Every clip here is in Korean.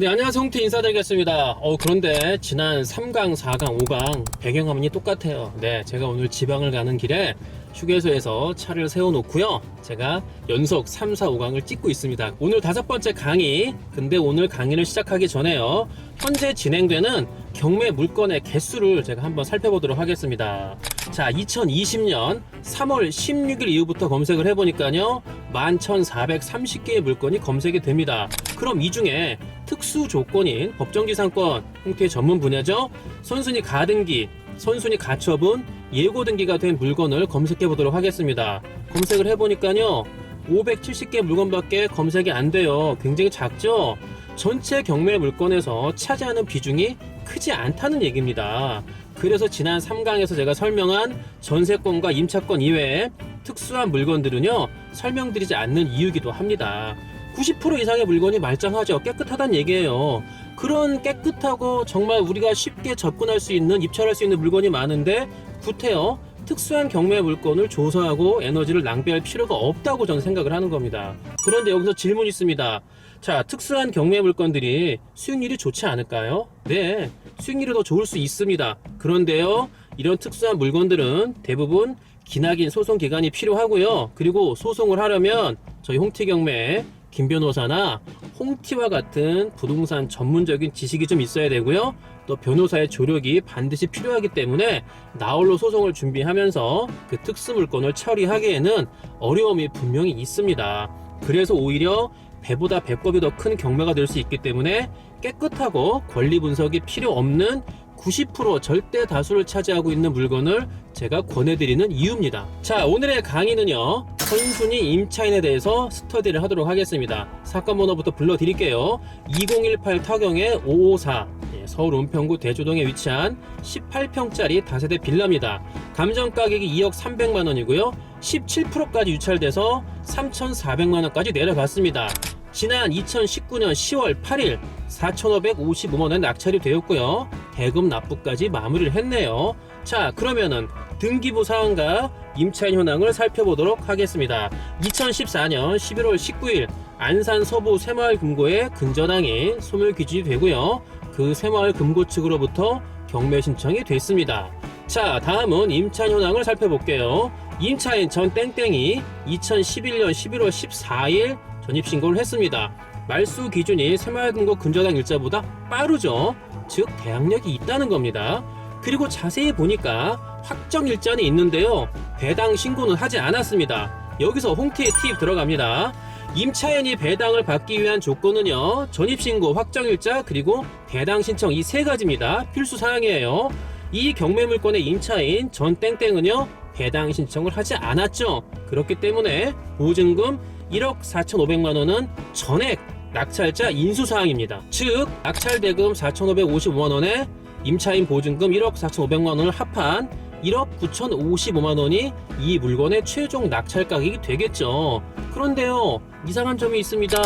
네, 안녕하세요. 홍태 인사드리겠습니다. 어, 그런데 지난 3강, 4강, 5강 배경화면이 똑같아요. 네, 제가 오늘 지방을 가는 길에 휴게소에서 차를 세워놓고요. 제가 연속 3, 4, 5강을 찍고 있습니다. 오늘 다섯 번째 강의. 근데 오늘 강의를 시작하기 전에요. 현재 진행되는 경매 물건의 개수를 제가 한번 살펴보도록 하겠습니다. 자, 2020년 3월 16일 이후부터 검색을 해보니까요. 11,430개의 물건이 검색이 됩니다. 그럼 이 중에 특수 조건인 법정지상권 형태의 전문 분야죠. 선순위 가등기, 선순위 가처분, 예고 등기가 된 물건을 검색해 보도록 하겠습니다. 검색을 해보니까요. 570개 물건밖에 검색이 안 돼요. 굉장히 작죠? 전체 경매 물건에서 차지하는 비중이 크지 않다는 얘기입니다. 그래서 지난 3강에서 제가 설명한 전세권과 임차권 이외에 특수한 물건들은요, 설명드리지 않는 이유기도 합니다. 90% 이상의 물건이 말짱하죠. 깨끗하다는 얘기예요. 그런 깨끗하고 정말 우리가 쉽게 접근할 수 있는, 입찰할 수 있는 물건이 많은데, 구태여 특수한 경매 물건을 조사하고 에너지를 낭비할 필요가 없다고 저는 생각을 하는 겁니다. 그런데 여기서 질문이 있습니다. 자, 특수한 경매 물건들이 수익률이 좋지 않을까요? 네, 수익률이 더 좋을 수 있습니다. 그런데요, 이런 특수한 물건들은 대부분 기나긴 소송 기간이 필요하고요. 그리고 소송을 하려면 저희 홍티 경매 김 변호사나 홍티와 같은 부동산 전문적인 지식이 좀 있어야 되고요. 또 변호사의 조력이 반드시 필요하기 때문에 나홀로 소송을 준비하면서 그 특수 물건을 처리하기에는 어려움이 분명히 있습니다. 그래서 오히려 배보다 배꼽이 더 큰 경매가 될 수 있기 때문에 깨끗하고 권리 분석이 필요 없는 90% 절대 다수를 차지하고 있는 물건을 제가 권해드리는 이유입니다. 자, 오늘의 강의는요, 선순위 임차인에 대해서 스터디를 하도록 하겠습니다. 사건 번호부터 불러드릴게요. 2018 타경의 554. 예, 서울 은평구 대조동에 위치한 18평짜리 다세대 빌라입니다. 감정 가격이 2억 300만 원이고요. 17%까지 유찰돼서 3,400만 원까지 내려갔습니다. 지난 2019년 10월 8일 4,555만 원 낙찰이 되었고요. 대금 납부까지 마무리를 했네요. 자, 그러면은 등기부 사항과 임차인 현황을 살펴보도록 하겠습니다. 2014년 11월 19일 안산 서부 새마을 금고에 근저당이 소멸 기준이 되고요. 그 새마을 금고 측으로부터 경매 신청이 됐습니다. 자, 다음은 임차인 현황을 살펴볼게요. 임차인 전 땡땡이 2011년 11월 14일 전입신고를 했습니다. 말수 기준이 새마을금고 근저당 일자보다 빠르죠. 즉 대항력이 있다는 겁니다. 그리고 자세히 보니까 확정 일자는 있는데요. 배당 신고는 하지 않았습니다. 여기서 홍티의 팁 들어갑니다. 임차인이 배당을 받기 위한 조건은요. 전입신고, 확정일자, 그리고 배당 신청 이 세 가지입니다. 필수 사항이에요. 이 경매물건의 임차인 전 땡땡은요. 배당 신청을 하지 않았죠. 그렇기 때문에 보증금 1억 4,500만 원은 전액 낙찰자 인수사항입니다. 즉 낙찰대금 4,555만 원에 임차인 보증금 1억 4,500만 원을 합한 1억 9,055만 원이 이 물건의 최종 낙찰 가격이 되겠죠. 그런데요, 이상한 점이 있습니다.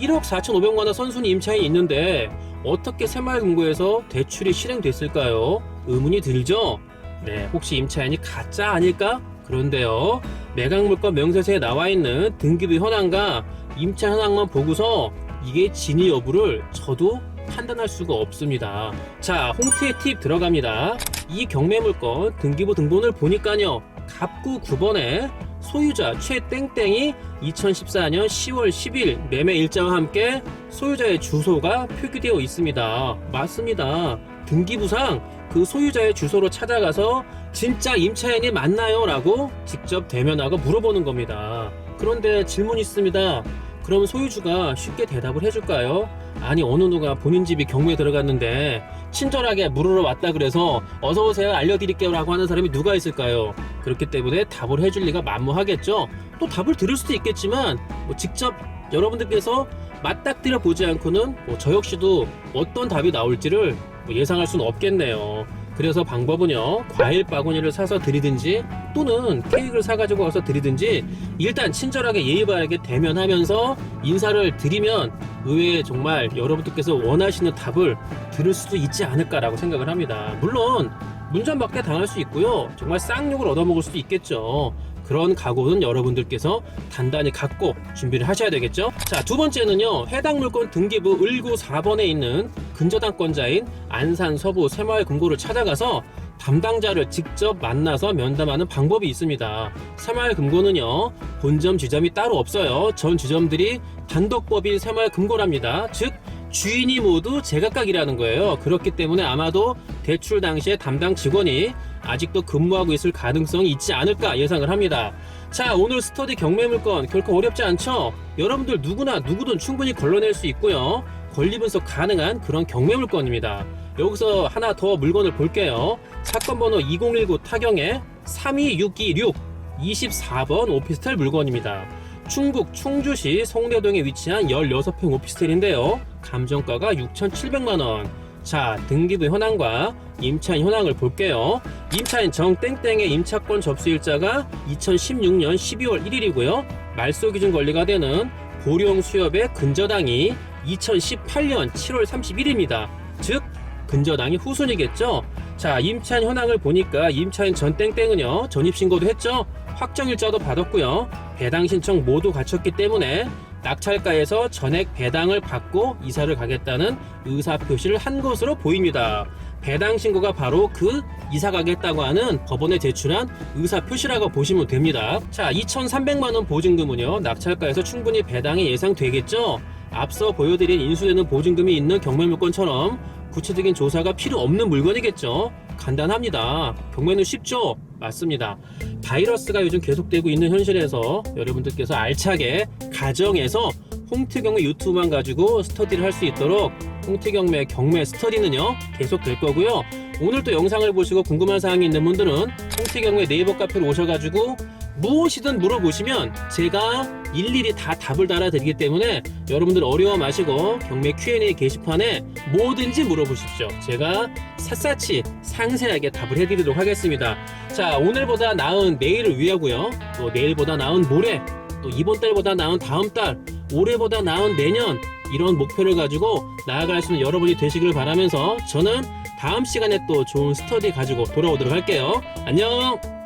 1억 4,500만 원 선순위 임차인이 있는데 어떻게 새마을금고에서 대출이 실행됐을까요? 의문이 들죠? 네, 혹시 임차인이 가짜 아닐까? 그런데요, 매각물건 명세서에 나와 있는 등기부 현황과 임차 현황만 보고서 이게 진위 여부를 저도 판단할 수가 없습니다. 자, 홍티의 팁 들어갑니다. 이 경매물건 등기부 등본을 보니까요. 갑구 9번에 소유자 최땡땡이 2014년 10월 10일 매매 일자와 함께 소유자의 주소가 표기되어 있습니다. 맞습니다. 등기부상 그 소유자의 주소로 찾아가서 진짜 임차인이 맞나요? 라고 직접 대면하고 물어보는 겁니다. 그런데 질문이 있습니다. 그럼 소유주가 쉽게 대답을 해줄까요? 아니 어느 누가 본인 집이 경매에 들어갔는데 친절하게 물으러 왔다 그래서 어서 오세요 알려드릴게요 라고 하는 사람이 누가 있을까요? 그렇기 때문에 답을 해줄 리가 만무하겠죠. 또 답을 들을 수도 있겠지만 뭐 직접 여러분들께서 맞닥뜨려 보지 않고는 뭐 저 역시도 어떤 답이 나올지를 뭐 예상할 수는 없겠네요. 그래서 방법은요 과일 바구니를 사서 드리든지 또는 케이크를 사가지고 와서 드리든지 일단 친절하게 예의 바르게 대면하면서 인사를 드리면 의외에 정말 여러분들께서 원하시는 답을 들을 수도 있지 않을까라고 생각을 합니다. 물론 문전박대 당할 수 있고요. 정말 쌍욕을 얻어먹을 수도 있겠죠 그런 각오는 여러분들께서 단단히 갖고 준비를 하셔야 되겠죠. 자, 두 번째는요. 해당 물건 등기부 을구 4번에 있는 근저당권자인 안산 서부 새마을 금고를 찾아가서 담당자를 직접 만나서 면담하는 방법이 있습니다. 새마을 금고는요. 본점 지점이 따로 없어요. 전 지점들이 단독법인 새마을 금고랍니다. 즉 주인이 모두 제각각이라는 거예요. 그렇기 때문에 아마도 대출 당시에 담당 직원이 아직도 근무하고 있을 가능성이 있지 않을까 예상을 합니다. 자, 오늘 스터디 경매 물건 결코 어렵지 않죠? 여러분들 누구나 누구든 충분히 걸러낼 수 있고요. 권리 분석 가능한 그런 경매 물건입니다. 여기서 하나 더 물건을 볼게요. 사건 번호 2019 타경의 32626 24번 오피스텔 물건입니다. 충북 충주시 송내동에 위치한 16평 오피스텔인데요. 감정가가 6,700만원. 자, 등기부 현황과 임차인 현황을 볼게요. 임차인 정땡땡의 임차권 접수일자가 2016년 12월 1일이고요. 말소 기준 권리가 되는 고령 수협의 근저당이 2018년 7월 31일입니다. 즉, 근저당이 후순이겠죠? 자, 임차인 현황을 보니까 임차인 전땡땡은요, 전입신고도 했죠? 확정일자도 받았고요. 배당 신청 모두 갖췄기 때문에 낙찰가에서 전액 배당을 받고 이사를 가겠다는 의사 표시를 한 것으로 보입니다. 배당 신고가 바로 그 이사 가겠다고 하는 법원에 제출한 의사 표시라고 보시면 됩니다. 자, 2,300만 원 보증금은요. 낙찰가에서 충분히 배당이 예상되겠죠. 앞서 보여드린 인수되는 보증금이 있는 경매물건처럼 구체적인 조사가 필요 없는 물건이겠죠. 간단합니다. 경매는 쉽죠? 맞습니다. 바이러스가 요즘 계속되고 있는 현실에서 여러분들께서 알차게 가정에서 홍트경매 유튜브만 가지고 스터디를 할 수 있도록 홍트경매 경매 스터디는요 계속 될 거고요. 오늘 또 영상을 보시고 궁금한 사항이 있는 분들은 홍트경매 네이버 카페로 오셔가지고 무엇이든 물어보시면 제가 일일이 다 답을 달아드리기 때문에 여러분들 어려워 마시고 경매 Q&A 게시판에 뭐든지 물어보십시오. 제가 샅샅이 상세하게 답을 해드리도록 하겠습니다. 자, 오늘보다 나은 내일을 위하고요. 또 내일보다 나은 모레, 또 이번 달보다 나은 다음 달, 올해보다 나은 내년 이런 목표를 가지고 나아갈 수 있는 여러분이 되시길 바라면서 저는 다음 시간에 또 좋은 스터디 가지고 돌아오도록 할게요. 안녕!